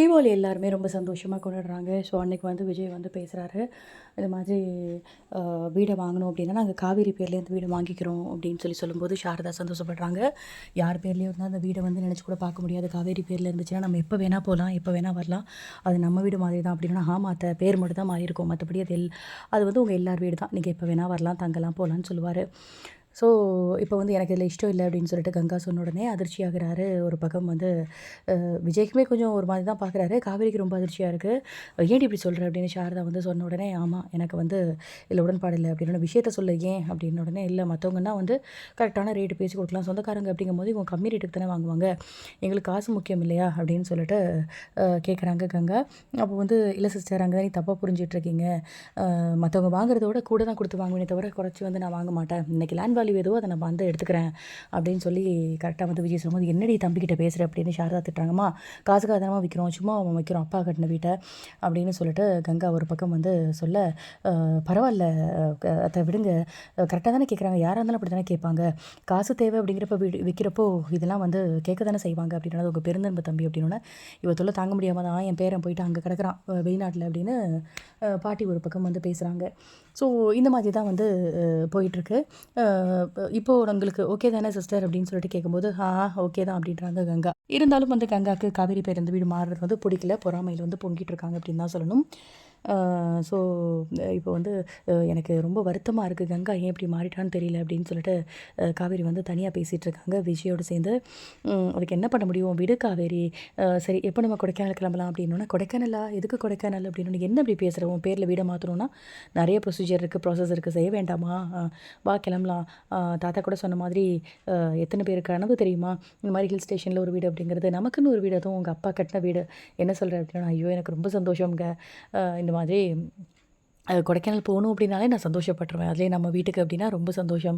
தீபாவளி எல்லாருமே ரொம்ப சந்தோஷமாக கொண்டாடுறாங்க. ஸோ அன்னைக்கு வந்து விஜய் வந்து பேசுகிறாரு இது மாதிரி வீடை வாங்கணும் அப்படின்னா நாங்கள் காவேரி பேர்லேருந்து வீடு வாங்கிக்கிறோம் அப்படின்னு சொல்லி சொல்லும்போது சாரதா சந்தோஷப்படுறாங்க. யார் பேர்லேயும் இருந்தால் அந்த வீடை வந்து நினச்சி கூட பார்க்க முடியாது. காவேரி பேரில் இருந்துச்சுன்னா நம்ம எப்போ வேணால் போகலாம் எப்போ வேணால் வரலாம். அது நம்ம வீடு மாதிரி தான் அப்படின்னா ஆமாம் அத்தை பேர் மட்டும் தான் மாறி இருக்கும் மற்றபடி அது எல் அது வந்து உங்கள் எல்லார் வீடு தான். நீங்கள் எப்போ வேணால் வரலாம் தங்கலாம் போகலான்னு சொல்லுவார். ஸோ இப்போ வந்து எனக்கு இதில் இஷ்டம் இல்லை அப்படின்னு சொல்லிட்டு கங்கா சொன்ன உடனே அதிர்ச்சியாகிறாரு. ஒரு பக்கம் வந்து விஜய்க்குமே கொஞ்சம் ஒரு மாதிரி தான் பார்க்குறாரு காவேரிக்கு ரொம்ப அதிர்ச்சியாக இருக்குது ஏன் இப்படி சொல்கிற அப்படின்னு சாரதா வந்து சொன்ன உடனே ஆமாம் எனக்கு வந்து இதில் உடன்பாடு இல்லை அப்படின்னு விஷயத்த சொல்ல ஏன்? அப்படின்னு உடனே இல்லை மற்றவங்கன்னா வந்து கரெக்டான ரேட்டு பேசி கொடுக்கலாம். சொந்தக்காரங்க அப்படிங்கும்போது இவங்க கம்மி ரேட்டுக்கு தானே வாங்குவாங்க. எங்களுக்கு காசு முக்கியம் இல்லையா? அப்படின்னு சொல்லிட்டு கேட்குறாங்க கங்கா. அப்போ வந்து இல்லை சிஸ்டர் அங்கே நீ தப்பாக புரிஞ்சிட்ருக்கீங்க மற்றவங்க வாங்குறத விட கூட தான் கொடுத்து வாங்குவேனே தவிர குறைச்சி வந்து நான் வாங்க மாட்டேன். இன்றைக்கி லேண்ட் வேல்யூ எதுவோ அதை நான் வந்து எடுத்துக்கிறேன் அப்படின்னு சொல்லி கரெக்டாக வந்து விஜய் சொல்லும்போது என்னடி தம்பிக்கிட்ட பேசுகிற அப்படின்னு சாரதா திட்டுறாங்கம்மா காசுக்காக தானமா விற்கிறோம் சும்மா அவன் வைக்கிறோம் அப்பா கட்டின வீட்டை அப்படின்னு சொல்லிட்டு கங்கா ஒரு பக்கம் வந்து சொல்ல பரவாயில்ல அதை விடுங்க. கரெக்டாக தானே கேட்குறாங்க யாராக இருந்தாலும் அப்படி தானே கேட்பாங்க. காசு தேவை அப்படிங்கிறப்ப வீடு விற்கிறப்போ இதெல்லாம் வந்து கேட்க தானே செய்வாங்க அப்படின்னா உங்கள் பெருந்தன்பு தம்பி அப்படின்னோடனே இவ தொல்லை தாங்க முடியாமல் தான் என் பேரன் போயிட்டு அங்கே கிடக்குறான் வெளிநாட்டில் அப்படின்னு பாட்டி ஒரு பக்கம் வந்து பேசுகிறாங்க ஸோ இந்த மாதிரி தான் வந்து போயிட்டுருக்கு இப்போது உங்களுக்கு ஓகே தானே சிஸ்டர் அப்படின்னு சொல்லிட்டு கேட்கும்போது ஆ ஓகே தான் அப்படின்றாங்க கங்கா. இருந்தாலும் வந்து கங்காக்கு காவேரி பேர் வந்து வீடு மாறுறது வந்து பிடிக்கல. பொறாமையில் வந்து பொங்கிட்டு இருக்காங்க அப்படின்னு தான் சொல்லணும். ஸோ இப்போ வந்து எனக்கு ரொம்ப வருத்தமாக இருக்குது கங்கா ஏன் இப்படி மாறிட்டான்னு தெரியல அப்படின்னு சொல்லிட்டு காவேரி வந்து தனியாக பேசிகிட்டு இருக்காங்க. விஜயோடு சேர்ந்து அதுக்கு என்ன பண்ண முடியும்? விடு காவேரி. சரி எப்போ நம்ம கொடைக்கானல் கிளம்பலாம் அப்படின்னோன்னா கொடைக்கானலா? எதுக்கு கொடைக்கானல் அப்படின்னு என்ன இப்படி பேசுகிற உன் பேரில் வீடை மாற்றணும்னா நிறைய ப்ரொசீஜர் இருக்குது ப்ராசஸ் இருக்குது செய்ய வேண்டாமா? வா கிளம்பலாம். தாத்தா கூட சொன்ன மாதிரி எத்தனை பேர் கனவு தெரியுமா? இந்த மாதிரி ஹில் ஸ்டேஷனில் ஒரு வீடு அப்படிங்கிறது நமக்குன்னு ஒரு வீடு அதுவும் உங்கள் அப்பா கட்டின வீடு. என்ன சொல்கிற அப்படின்னா ஐயோ எனக்கு ரொம்ப சந்தோஷம்ங்க. இந்த இந்த மாதிரி கொடைக்கானல் போகணும் அப்படின்னாலே நான் சந்தோஷப்பட்டுருவேன். அதுலேயே நம்ம வீட்டுக்கு அப்படின்னா ரொம்ப சந்தோஷம்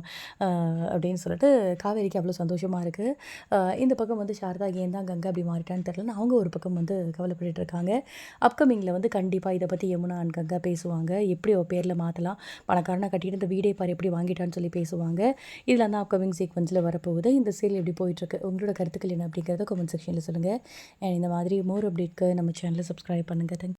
அப்படின்னு சொல்லிட்டு காவேரிக்கு அவ்வளோ சந்தோஷமாக இருக்குது இந்த பக்கம் வந்து சாரதா ஏன் தான் கங்கை அப்படி மாறிட்டான்னு தெரில அவங்க ஒரு பக்கம் வந்து கவலைப்பட்டு இருக்காங்க. அப்கமிங்கில் வந்து கண்டிப்பாக இதை பற்றி யமுனா அண்ட் கங்கா பேசுவாங்க. எப்படி அவள் பேரில் மாற்றலாம் பணக்காரனாக கட்டிட்டு இந்த வீடே பாரு எப்படி வாங்கிட்டான்னு சொல்லி பேசுவாங்க. இதில் தான் அப்கமிங் சீக்வன்ஸில் வரப்போகுது. இந்த சேல் எப்படி போயிட்டுருக்கு? உங்களோட கருத்துக்கள் என்ன அப்படிங்கிறத கமெண்ட் செக்ஷனில் சொல்லுங்கள் அண்ட் இந்த மாதிரி மோர் அப்டேட்க்கு நம்ம சேனலை சப்ஸ்கிரைப் பண்ணுங்கள் தேங்க்